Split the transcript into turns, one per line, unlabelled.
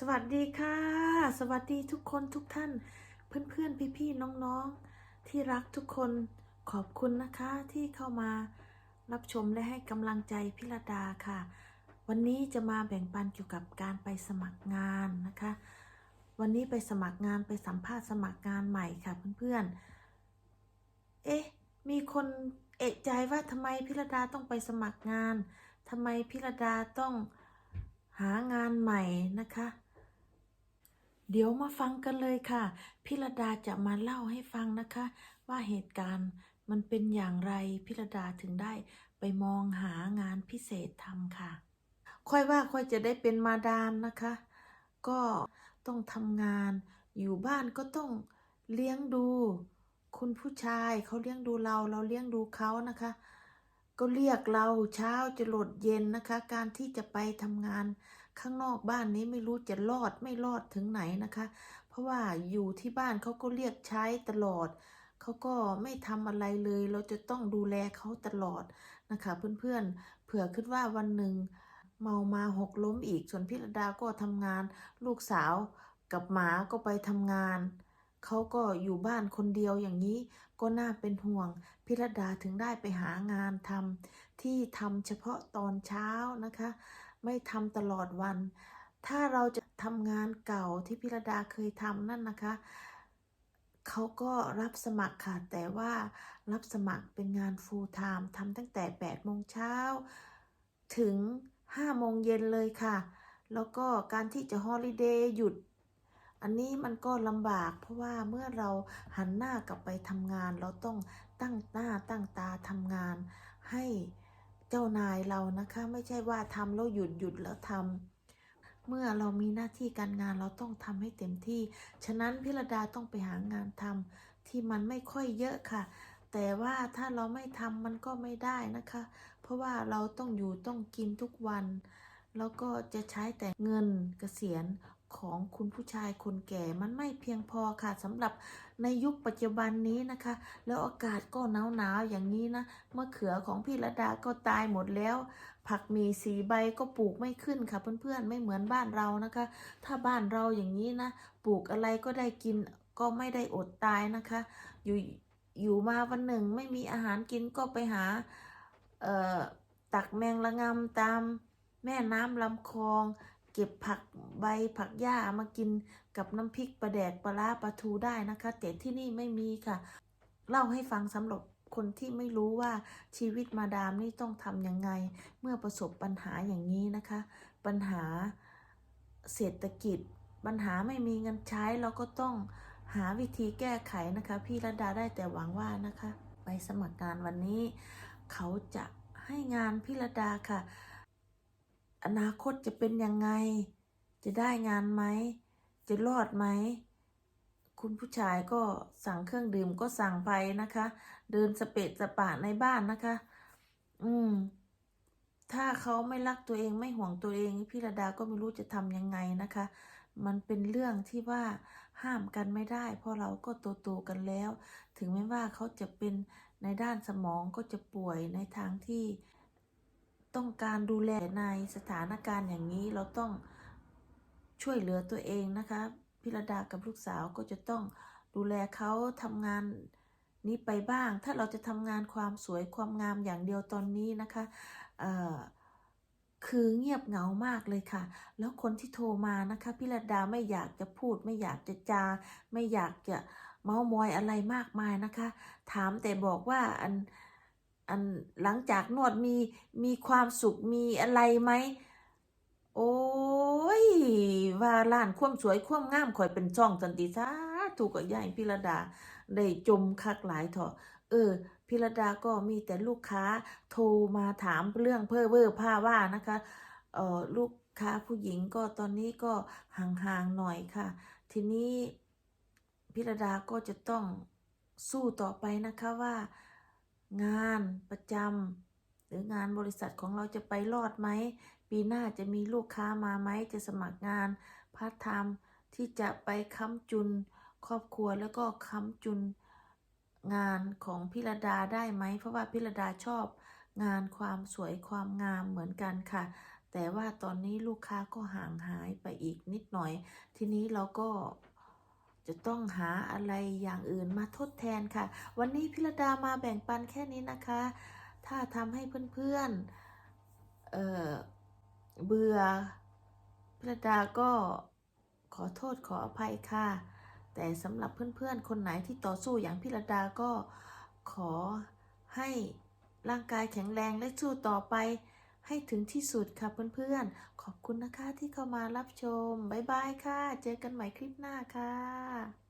สวัสดีค่ะ สวัสดีทุกคนทุกท่าน เพื่อนๆพี่ๆน้องๆที่รักทุกคนขอบคุณนะคะที่เข้ามารับชมและให้กำลังใจพิรดาค่ะ วันนี้จะมาแบ่งปันเกี่ยวกับการไปสมัครงานนะคะ วันนี้ไปสมัครงานไปสัมภาษณ์สมัครงานใหม่ค่ะเพื่อนๆ เอ๊ะ มีคนเอะใจว่าทำไมพิรดาต้องไปสมัครงานทำไมพิรดาต้องหางานใหม่นะคะ เดี๋ยวมาฟังกันเลยค่ะ พิรดาจะมาเล่าให้ฟังนะคะ ว่าเหตุการณ์มันเป็นอย่างไรพิรดาถึงได้ไปมองหางานพิเศษทำค่ะ ค่อยว่าค่อยจะได้เป็นมาดามนะคะ ก็ต้องทำงานอยู่บ้านก็ต้องเลี้ยงดู คุณผู้ชายเขาเลี้ยงดูเราเราเลี้ยงดูเขานะคะ ก็เรียกเราเช้าจะหลดเย็นนะคะ การที่จะไปทำงาน ข้างนอกบ้านนี้ไม่รู้จะรอดไม่รอดถึงไหนนะคะ เพราะว่าอยู่ที่บ้านเขาก็เรียกใช้ตลอด เขาก็ไม่ทำอะไรเลย เราจะต้องดูแลเขาตลอดนะคะ เพื่อนๆ เผื่อคิดว่าวันหนึ่งเมามาหกล้มอีก ส่วนพิรดาก็ทำงาน ลูกสาวกับหมาก็ไปทำงาน เขาก็อยู่บ้านคนเดียวอย่างนี้ก็น่าเป็นห่วง พิรดาถึงได้ไปหางานทำที่ทำเฉพาะตอนเช้านะคะ ไม่ทำตลอดวัน ถ้าเราจะทำงานเก่าที่พิรดาเคยทำนั่นนะคะเขาก็รับสมัครค่ะ แต่ว่ารับสมัครเป็นงาน full time ทำตั้งแต่8โมงเช้าถึง5โมงเย็นเลยค่ะ แล้วก็การที่จะฮอลิเดย์หยุด อันนี้มันก็ลำบาก เพราะว่าเมื่อเราหันหน้ากลับไปทำงาน เราต้องตั้งหน้าตั้งตาทำงานให้ เจ้านายเรานะคะ ไม่ใช่ว่าทำแล้วหยุดหยุดแล้วทำเมื่อเรามีหน้าที่การงานเราต้องทำให้เต็มที่ ฉะนั้นพิรดาต้องไปหางานทำที่มันไม่ค่อยเยอะค่ะ แต่ว่าถ้าเราไม่ทำมันก็ไม่ได้นะคะ เพราะว่าเราต้องอยู่ต้องกินทุกวัน แล้วก็จะใช้แต่เงินเกษียณ ของคุณผู้ชายคนแก่มันไม่เพียงพอค่ะสำหรับในยุคปัจจุบันนี้นะคะ แล้วอากาศก็หนาวหนาวๆอย่างนี้นะมะเขือของพี่ระดาก็ตายหมดแล้ว ผักมีสีใบก็ปลูกไม่ขึ้นค่ะเพื่อนๆไม่เหมือนบ้านเรานะคะ ถ้าบ้านเราอย่างนี้นะปลูกอะไรก็ได้กินก็ไม่ได้อดตายนะคะ อยู่อยู่มาวันหนึ่งไม่มีอาหารกินก็ไปหาตักแมงละงำตามแม่น้ำลำคลอง เก็บผักใบผักหญ้ามากินกับน้ำพริกปลาแดกปลาร้าปลาทูได้นะคะ แต่ที่นี่ไม่มีค่ะ เล่าให้ฟังสำหรับคนที่ไม่รู้ว่าชีวิตมาดามนี่ต้องทำยังไง เมื่อประสบปัญหาอย่างนี้นะคะ ปัญหาเศรษฐกิจ ปัญหาไม่มีเงินใช้เราก็ต้องหาวิธีแก้ไขนะคะ พี่ระดาได้แต่หวังว่านะคะ ไปสมัครงานวันนี้ เขาจะให้งานพี่ระดาค่ะ อนาคตจะเป็นยังไง จะได้งานไหม จะรอดไหม คุณผู้ชายก็สั่งเครื่องดื่มก็สั่งไปนะคะ เดินสเปะสปะในบ้านนะคะ อืม ถ้าเขาไม่รักตัวเองไม่ห่วงตัวเองพี่ระดาก็ไม่รู้จะทำยังไงนะคะ มันเป็นเรื่องที่ว่าห้ามกันไม่ได้ เพราะเราก็โตๆกันแล้ว ถึงแม้ว่าเขาจะเป็นในด้านสมองก็จะป่วยในทางที่ ต้องการดูแลในสถานการณ์อย่างนี้เราต้องช่วยเหลือตัวเองนะคะพิรดากับลูกสาวก็จะต้องดูแลเขาทำงานนี้ไปบ้าง ถ้าเราจะทำงานความสวยความงามอย่างเดียวตอนนี้นะคะคือเงียบเหงามากเลยค่ะ แล้วคนที่โทรมานะคะพิรดาไม่อยากจะพูด ไม่อยากจะจา ไม่อยากจะเมามอยอะไรมากมายนะคะ ถามแต่บอกว่าอัน อันหลังจากนวดมีมีความสุขมีอะไรไหม โอ้ย ว่าล้านควมสวยความงามข่อยเป็นช่องสันติซาถูกกับยายพิรดา ได้จมคักหลายเถอะเออพิรดาก็มีแต่ลูกค้าโทรมาถามเรื่องเพ้อเวอร์ผ้าว่านะคะเออลูกค้าผู้หญิงก็ตอนนี้ก็ห่างๆหน่อยค่ะ ทีนี้พิรดาก็จะต้องสู้ต่อไปนะคะว่า งานประจำหรืองานบริษัทของเราจะไปรอดไหม ปีหน้าจะมีลูกค้ามาไหม จะสมัครงานพาร์ทไทม์ที่จะไปค้ำจุนครอบครัวแล้วก็ค้ำจุนงานของพิรดาได้ไหม เพราะว่าพิรดาชอบงานความสวยความงามเหมือนกันค่ะแแต่ว่าตอนนี้ลูกค้าก็ห่างหายไปอีกนิดหน่อย ทีนี้เราก็ จะต้องหาอะไรอย่างอื่นมาทดแทนค่ะ วันนี้พิรดามาแบ่งปันแค่นี้นะคะ ถ้าทำให้เพื่อนๆเเบื่อพิรดาก็ขอโทษขออภัยค่ะ แต่สำหรับเพื่อนๆ คนไหนที่ต่อสู้อย่างพิรดาก็ขอให้ร่างกายแข็งแรงและสู้ต่อไป ให้ถึงที่สุดค่ะเพื่อนๆ ขอบคุณนะคะที่เข้ามารับชม บ๊ายบายค่ะ เจอกันใหม่คลิปหน้าค่ะ